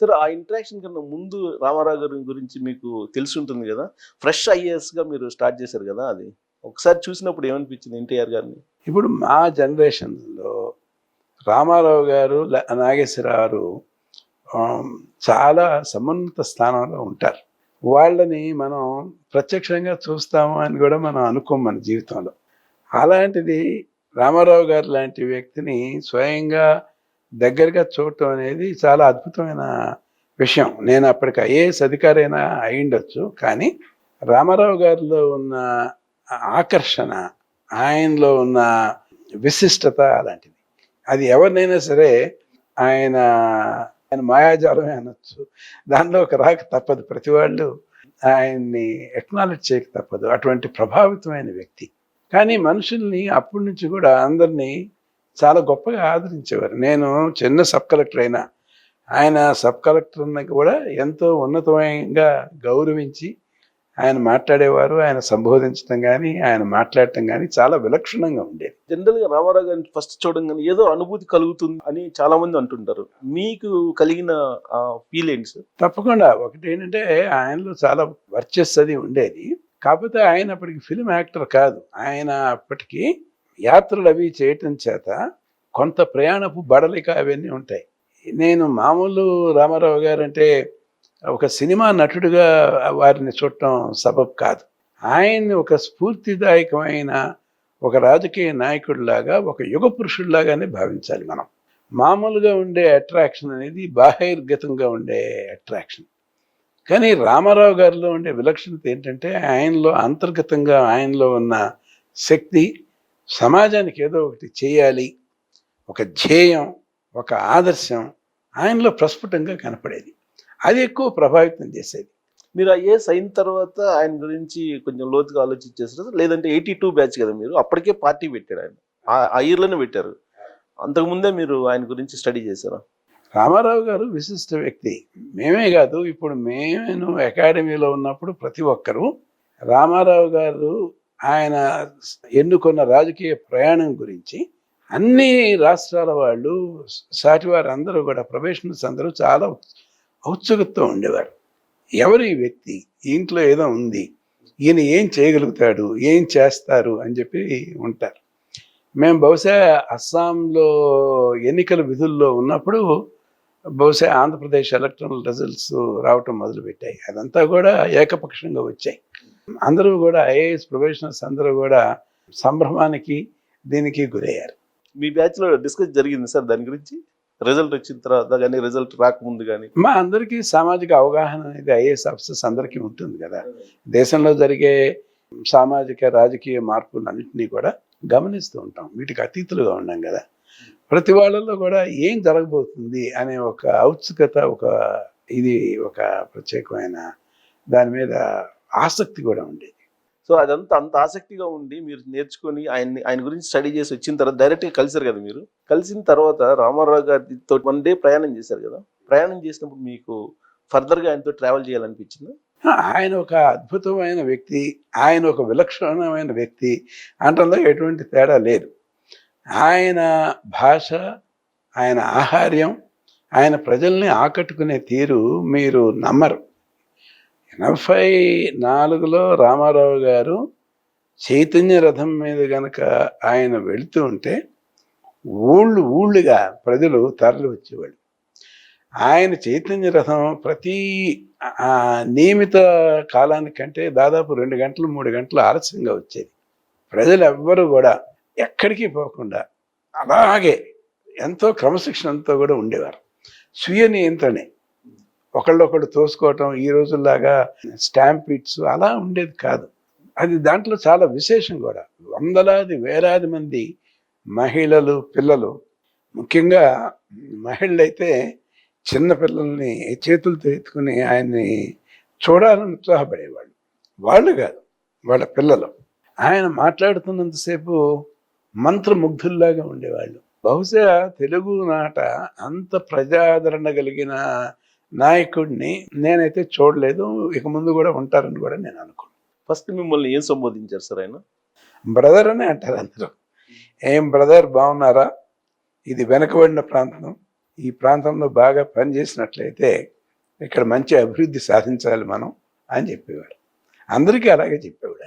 Sir ఆ interaction కన్నా ముందు రామారావు గారి గురించి మీకు తెలిసి ఉంటుంది కదా? ఫ్రెష్ ఐఏఎస్గా మీరు స్టార్ట్ చేశారు కదా అది? ఒకసారి చూసినప్పుడు ఏమనిపించింది ఎన్టీఆర్ గారిని? ఇప్పుడు మా జనరేషన్లో రామారావు గారు నాగేశ్వరరావు గారు, చాలా సమున్నత స్థానంలో ఉంటారు. వాళ్ళని మనం ప్రత్యక్షంగా చూస్తాము అని కూడా మనం అనుకోం మన జీవితంలో. అలాంటిది రామారావు గారు లాంటి వ్యక్తిని స్వయంగా దగ్గరగా చూడటం అనేది చాలా అద్భుతమైన విషయం. నేను అప్పటికి ఐఏఎస్ అధికారైనా అయినా ఉండొచ్చు కానీ రామారావు గారిలో ఉన్న ఆకర్షణ ఆయనలో ఉన్న విశిష్టత అలాంటిది. అది ఎవరినైనా సరే ఆయన ఆయన మాయాజాలమే అనొచ్చు. దానిలో ఒక రాక తప్పదు. ప్రతి వాళ్ళు ఆయన్ని ఎక్నాలెడ్జ్ చేయక తప్పదు. అటువంటి ప్రభావితమైన వ్యక్తి. కానీ మనుషుల్ని అప్పటి నుంచి కూడా అందరినీ చాలా గొప్పగా ఆదరించేవారు. నేను చిన్న సబ్ కలెక్టర్ అయినా ఆయన సబ్ కలెక్టర్ని కూడా ఎంతో ఉన్నతమైనగా గౌరవించి ఆయన మాట్లాడేవారు ఆయన సంబోధించడం కానీ ఆయన మాట్లాడటం కానీ చాలా విలక్షణంగా ఉండేది. జనరల్గా రామారావు గారిని ఫస్ట్ చూడంగానే ఏదో అనుభూతి కలుగుతుంది అని చాలా మంది అంటుంటారు. మీకు కలిగిన ఫీల్ ఏంటి సార్? తప్పకుండా. ఒకటి ఏంటంటే ఆయనలో చాలా వర్చస్ అది ఉండేది. కాకపోతే ఆయన అప్పటికి ఫిల్మ్ యాక్టర్ కాదు. ఆయన అప్పటికి యాత్రలు అవి చేయటం చేత కొంత ప్రయాణపు బడలిక అవన్నీ ఉంటాయి. నేను మామూలు రామారావు గారు అంటే ఒక సినిమా నటుడిగా వారిని చూడటం సబబ్ కాదు. ఆయన్ని ఒక స్ఫూర్తిదాయకమైన ఒక రాజకీయ నాయకుడిలాగా ఒక యుగ పురుషుడిలాగానే భావించాలి మనం. మామూలుగా ఉండే అట్రాక్షన్ అనేది బాహిర్గతంగా ఉండే అట్రాక్షన్. కానీ రామారావు గారిలో ఉండే విలక్షణత ఏంటంటే ఆయనలో అంతర్గతంగా ఆయనలో ఉన్న శక్తి సమాజానికి ఏదో ఒకటి చేయాలి ఒక ధ్యేయం ఒక ఆదర్శం ఆయనలో ప్రస్ఫుటంగా కనపడేది. అది ఎక్కువ ప్రభావితం చేసేది. మీరు ఐఏఎస్ అయిన తర్వాత ఆయన గురించి కొంచెం లోతుగా ఆలోచించేసారు లేదంటే ఎయిటీ టూ బ్యాచ్ కదా మీరు అప్పటికే పార్టీ పెట్టాడు ఆయన. ఆ- ఆ ఇయర్లోనే పెట్టారు. అంతకుముందే మీరు ఆయన గురించి స్టడీ చేశారా? రామారావు గారు విశిష్ట వ్యక్తి. మేమే కాదు ఇప్పుడు మేము అకాడమీలో ఉన్నప్పుడు ప్రతి ఒక్కరూ రామారావు గారు ఆయన ఎన్నుకున్న రాజకీయ ప్రయాణం గురించి అన్ని రాష్ట్రాల వాళ్ళు సాటివారు అందరూ కూడా ప్రొఫెషనల్స్ అందరూ చాలా ఔత్సుకతతో ఉండేవారు. ఎవరు ఈ వ్యక్తి ఇంట్లో ఏదో ఉంది ఈయన ఏం చేయగలుగుతాడు ఏం చేస్తారు అని చెప్పి ఉంటారు. మేము బహుశా అస్సాంలో ఎన్నికల విధుల్లో ఉన్నప్పుడు బహుశా ఆంధ్రప్రదేశ్ ఎలక్ట్రల్ రిజల్ట్స్ రావటం మొదలుపెట్టాయి. అదంతా కూడా ఏకపక్షంగా వచ్చాయి. అందరూ కూడా ఐఏఎస్ ప్రొఫెషనల్స్ అందరూ కూడా సంభ్రమానికి దీనికి గురయ్యారు. మీ బ్యాచ్లో డిస్కస్ జరిగింది సార్ దాని గురించి? రిజల్ట్ వచ్చిన తర్వాత కానీ రిజల్ట్ రాకముందు కానీ? మా అందరికీ సామాజిక అవగాహన అనేది ఐఏఎస్ ఆఫీసర్స్ అందరికీ ఉంటుంది కదా. దేశంలో జరిగే సామాజిక రాజకీయ మార్పులన్నింటినీ కూడా గమనిస్తూ ఉంటాం. వీటికి అతీతులుగా ఉన్నాం కదా. ప్రతి వాళ్ళల్లో కూడా ఏం జరగబోతుంది అనే ఒక ఔత్సుకత ఒక ఇది ఒక ప్రత్యేకమైన దాని మీద ఆసక్తి కూడా ఉండేది సో అదంతా అంత ఆసక్తిగా ఉండి మీరు నేర్చుకొని ఆయన్ని ఆయన గురించి స్టడీ చేసి వచ్చిన తర్వాత డైరెక్ట్గా కలిసారు కదా మీరు? కలిసిన తర్వాత రామారావు గారితో వన్ డే ప్రయాణం చేశారు కదా? ప్రయాణం చేసినప్పుడు మీకు ఫర్దర్గా ఆయనతో ట్రావెల్ చేయాలనిపించింది? ఆయన ఒక అద్భుతమైన వ్యక్తి ఆయన ఒక విలక్షణమైన వ్యక్తి అంటంలో ఎటువంటి తేడా లేదు. ఆయన భాష ఆయన ఆహార్యం ఆయన ప్రజల్ని ఆకట్టుకునే తీరు మీరు నమ్మరు. ఎనభై నాలుగులో రామారావు గారు చైతన్య రథం మీద గనక ఆయన వెళుతూ ఉంటే ఊళ్ళు ఊళ్ళుగా ప్రజలు తరలి వచ్చేవాళ్ళు. ఆయన చైతన్య రథం ప్రతి ఆ, నియమిత కాలానికంటే దాదాపు రెండు గంటలు మూడు గంటలు ఆలస్యంగా వచ్చేది. ప్రజలు ఎవ్వరూ కూడా ఎక్కడికి పోకుండా అలాగే ఎంతో క్రమశిక్షణతో కూడా ఉండేవారు. స్వీయ నియంత్రణే. ఒకళ్ళొకళ్ళు తోసుకోవటం ఈ రోజుల్లాగా స్టాంపిట్స్ అలా ఉండేది కాదు. అది దాంట్లో చాలా విశేషం కూడా. వందలాది వేలాది మంది మహిళలు పిల్లలు. ముఖ్యంగా మహిళలు అయితే చిన్న పిల్లల్ని చేతులతో ఎత్తుకుని ఆయన్ని చూడాలని ఉత్సాహపడేవాళ్ళు. వాళ్ళు కాదు వాళ్ళ పిల్లలు. ఆయన మాట్లాడుతున్నంతసేపు మంత్రముగ్ధుల్లాగా ఉండేవాళ్ళు. బహుశా తెలుగు నాట అంత ప్రజాదరణ కలిగిన నాయకుడిని నేనైతే చూడలేదు ఇక ముందు కూడా ఉంటారని కూడా నేను అనుకున్నాను ఫస్ట్ మిమ్మల్ని ఏం సంబోధించారు సార్ ఆయన? బ్రదర్ అని అంటారు అందరూ. ఏం బ్రదర్ బాగున్నారా? ఇది వెనకబడిన ప్రాంతం. ఈ ప్రాంతంలో బాగా పనిచేసినట్లయితే ఇక్కడ మంచి అభివృద్ధి సాధించాలి మనం అని చెప్పేవారు. అందరికీ అలాగే చెప్పేవాడు ఆయన.